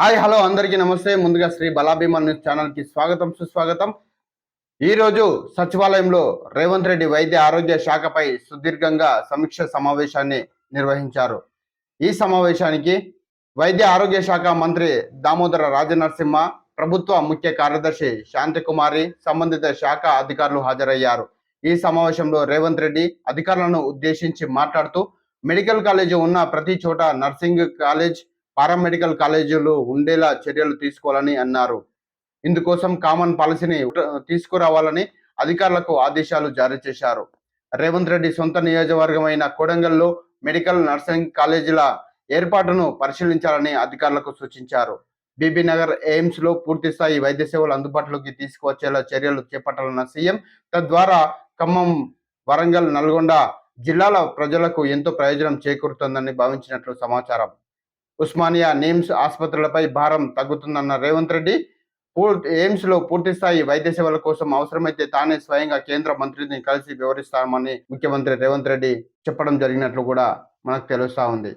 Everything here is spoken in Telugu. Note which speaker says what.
Speaker 1: హాయ్ హలో అందరికీ నమస్తే. ముందుగా శ్రీ బలాభిమాన్ న్యూస్ ఛానల్కి స్వాగతం సుస్వాగతం. ఈ రోజు సచివాలయంలో రేవంత్ రెడ్డి వైద్య ఆరోగ్య శాఖపై సుదీర్ఘంగా సమీక్ష సమావేశాన్ని నిర్వహించారు. ఈ సమావేశానికి వైద్య ఆరోగ్య శాఖ మంత్రి దామోదర రాజనరసింహ ప్రభుత్వ ముఖ్య కార్యదర్శి శాంతికుమారి సంబంధిత శాఖ అధికారులు హాజరయ్యారు. ఈ సమావేశంలో రేవంత్ రెడ్డి అధికారులను ఉద్దేశించి మాట్లాడుతూ మెడికల్ కాలేజీ ఉన్న ప్రతి చోట నర్సింగ్ కాలేజ్ పారామెడికల్ కాలేజీలు ఉండేలా చర్యలు తీసుకోవాలని అన్నారు. ఇందుకోసం కామన్ పాలసీని తీసుకురావాలని అధికారులకు ఆదేశాలు జారీ చేశారు. రేవంత్ రెడ్డి సొంత నియోజకవర్గమైన కొడంగల్లో మెడికల్ నర్సింగ్ కాలేజీల ఏర్పాటును పరిశీలించాలని అధికారులకు సూచించారు. బీబీ నగర్ ఎయిమ్స్లో పూర్తి స్థాయి వైద్య సేవలు అందుబాటులోకి తీసుకువచ్చేలా చర్యలు చేపట్టాలన్న సీఎం తద్వారా ఖమ్మం వరంగల్ నల్గొండ జిల్లాల ప్రజలకు ఎంతో ప్రయోజనం చేకూరుతుందని భావించినట్లు సమాచారం. ఉస్మానియా నిమ్స్ ఆసుపత్రులపై భారం తగ్గుతుందన్న రేవంత్ రెడ్డి పూర్తి ఎయిమ్స్లో పూర్తి స్థాయి వైద్య సేవల కోసం అవసరమైతే తానే స్వయంగా కేంద్ర మంత్రిని కలిసి వివరిస్తామని ముఖ్యమంత్రి రేవంత్ రెడ్డి చెప్పడం జరిగినట్లు కూడా మనకు తెలుస్తా ఉంది.